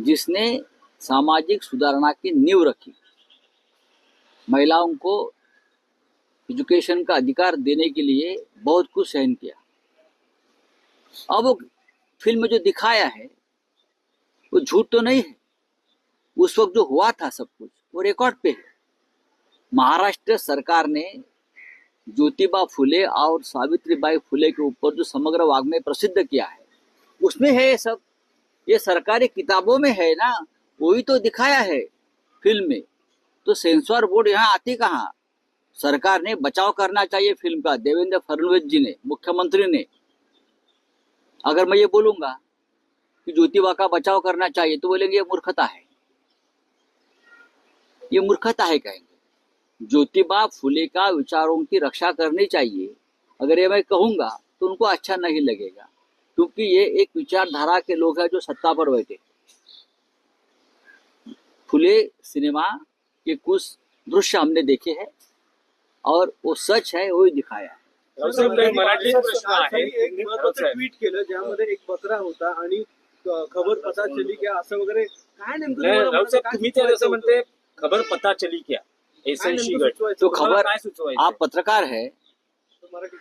जिसने सामाजिक सुधारणा की नींव रखी। महिलाओं को एजुकेशन का अधिकार देने के लिए बहुत कुछ सहन किया। अब वो फ़िल्म में जो दिखाया है, वो झूठ तो नहीं है। उस वक्त जो हुआ था सब कुछ, वो रिकॉर्ड पे है। महाराष्ट्र सरकार ने ज्योतिबा फुले और सावित्रीबाई फुले के ऊपर जो समग्र वाग्मय प्रसिद्ध किया है, उसमें है ये सब। ये सरकारी किताबों में है ना, वही तो दिखाया है फ़िल्म में। तो सेंसर बोर्ड यहाँ आती कहाँ? सरकार ने बचाव करना चाहिए फ़िल्म का, देवेंद्र फडणवीस जी ने, मुख्यमंत्री ने। अगर मैं ये बोलूँगा कि ज्योतिबा का बचाव करना चाहिए तो बोलेंगे ये मूर्खता है। ये मूर्खता है कहेंगे। ज्योतिबा फुले का विचारों की रक्षा करनी चाहिए। अगर ये मैं कहूँगा तो उनको अच्छा नहीं लगेगा। क्योंकि ये एक विचारधारा के लोग हैं जो सत्ता पर बैठे। फुले सिनेमा के कुछ दृश्य हमने देखे हैं और वो सच है वही दिखाया है। रावसाहेब, काही मराठी प्रश्न आहे। एक महत्वाचं ट्विट केलं ज्यामध्ये एक बकरा होता आणि खबर पता चली की असं वगैरे. काय नेमकं तुम्ही असं म्हणते खबर पता चली क्या? तो खबर आप पत्रकार है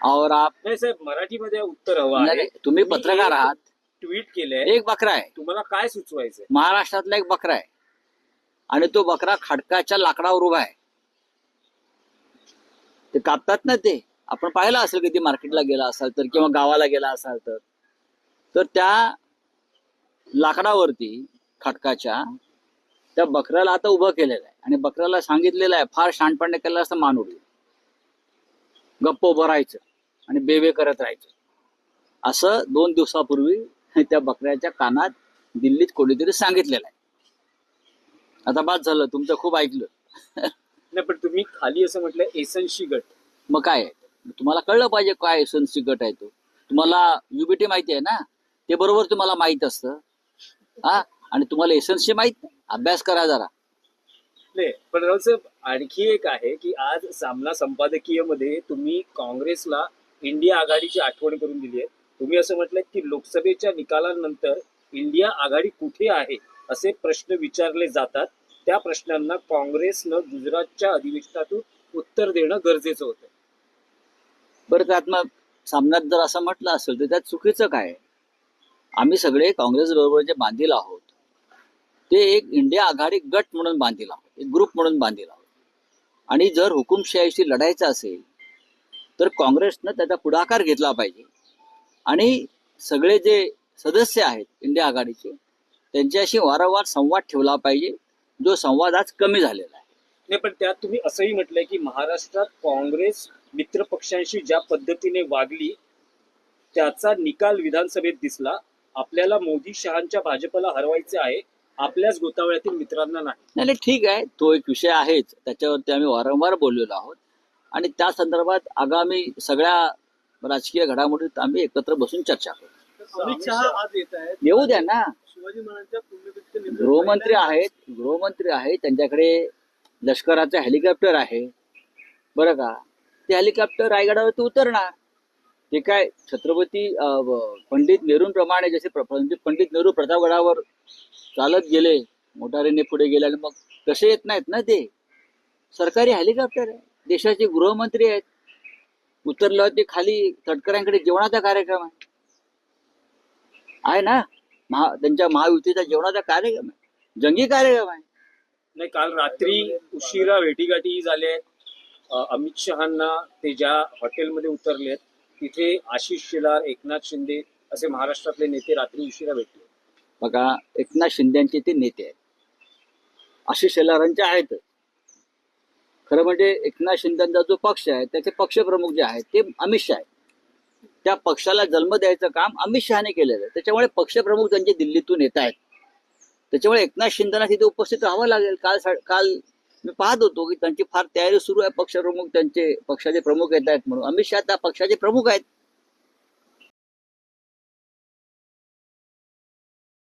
और आप नाही साहेब मराठीमध्ये उत्तर हवं आहे. नाही, तुम्ही पत्रकार आहात. ट्विट केलंय. एक बकरा आहे. तुम्हाला काय सुचवायचंय? महाराष्ट्रातला एक बकरा आहे. आणि तो बकरा खडकाच्या लाकडावर उभा आहे. ते कापतात ना ते. आपण पाहिलं असेल कधी मार्केटला गेला असाल तर किंवा गावाला गेला असाल तर. तर त्या लाकडावरती खडकाच्या त्या बकऱ्याला आता उभं केलेलं आहे. आणि बकऱ्याला सांगितलेलं आहे फार शहाणपणे केलं असं मान उडली गप्प उभं राहायचं आणि बेबे करत राहायचं. असं दोन दिवसापूर्वी त्या बकऱ्याच्या कानात दिल्लीत कोणीतरी सांगितलेलं आहे. आता बाद झालं तुमचं खूप ऐकलं. नाही पण तुम्ही खाली असं म्हटलं एसएनसी गट. मग काय? तुम्हाला कळलं पाहिजे काय एसएनसी गट आहे तो. तुम्हाला युबीटी माहिती आहे ना? ते बरोबर तुम्हाला माहीत असतं. हा? आणि तुम्हाला एसएनसी माहीत? अभ्यास करा जरा. नाही पण रावसाहेब आणखी एक आहे की आज सामना संपादकीयमध्ये तुम्ही काँग्रेसला इंडिया आघाडीची आठवण करून दिली आहे. तुम्ही असं म्हटलं की लोकसभेच्या निकालानंतर इंडिया आघाडी कुठे आहे असे प्रश्न विचारले जातात. त्या प्रश्नांना काँग्रेसनं गुजरातच्या अधिवेशनातून उत्तर देणं गरजेचं होतं. बरं त्यात मग सामन्यात जर असं म्हटलं असेल तर त्यात चुकीचं काय आम्ही सगळे काँग्रेस बरोबर जे बांधील आहोत. ते एक इंडिया आघाडी गट म्हणून बांधील आहोत. एक ग्रुप म्हणून बांधील आणि जर हुकुमशाहीशी लढायचं असेल तर काँग्रेसनं त्याचा पुढाकार घेतला पाहिजे. आणि सगळे जे सदस्य आहेत इंडिया आघाडीचे त्यांच्याशी वारंवार संवाद ठेवला पाहिजे. जो संवाद आज कमी झालेला आहे. नाही पण त्यात तुम्ही असंही म्हटलंय की महाराष्ट्रात काँग्रेस मित्र पक्षांशी ज्या पद्धतीने वागली त्याचा निकाल विधानसभेत दिसला. आपल्याला मोदी शहांच्या भाजपला हरवायचे आहे. आपल्याच गोतावळ्यातील मित्रांना नाही. नाही ठीक आहे. तो एक विषय आहेच. त्याच्यावरती आम्ही वारंवार बोललेलो आहोत. आणि त्या संदर्भात आगामी सगळ्या राजकीय घडामोडीत आम्ही एकत्र बसून चर्चा करू. अमित शहा आज येत आहेत. येऊ द्या ना. शिवाजी महाराजांच्या गृहमंत्री आहेत. गृहमंत्री आहेत. त्यांच्याकडे लष्कराचं हेलिकॉप्टर आहे. बरं का? ते हेलिकॉप्टर रायगडावरती उतरणार. ते काय छत्रपती पंडित नेहरूंप्रमाणे जसे म्हणजे पंडित नेहरू प्रतापगडावर चालत गेले मोटारीने पुढे गेले आणि मग कसे येत नाहीत ना ते? सरकारी हेलिकॉप्टर आहे. देशाचे गृहमंत्री आहेत. उतरल्यावर ते खाली तटकऱ्यांकडे जेवणाचा कार्यक्रम आहे. आहे ना? महा त्यांच्या महायुतीचा जेवणाचा कार्यक्रम आहे. जंगी कार्यक्रम आहे. नाही काल रात्री उशिरा भेटीगाठी झाले. अमित शहांना ते ज्या हॉटेलमध्ये उतरलेत तिथे आशिष शेलार एकनाथ शिंदे असे महाराष्ट्रातले नेते रात्री उशिरा भेटले. बघा एकनाथ शिंदेचे ते नेते आहेत. आशिष शेलारांचे आहेत. खरं म्हणजे एकनाथ शिंदेचा जो पक्ष आहे त्याचे पक्षप्रमुख जे आहेत ते अमित शहा आहेत. त्या पक्षाला जन्म द्यायचं काम अमित शहाने केलेलं आहे. त्याच्यामुळे पक्षप्रमुख त्यांचे दिल्लीतून येत आहेत त्याच्यामुळे एकनाथ शिंदेना तिथे उपस्थित राहावं लागेल. काल सा- काल मी पाहत होतो की त्यांची फार तयारी सुरू आहे पक्षप्रमुख त्यांचे पक्षाचे प्रमुख येत आहेत म्हणून. अमित शहा त्या पक्षाचे प्रमुख आहेत.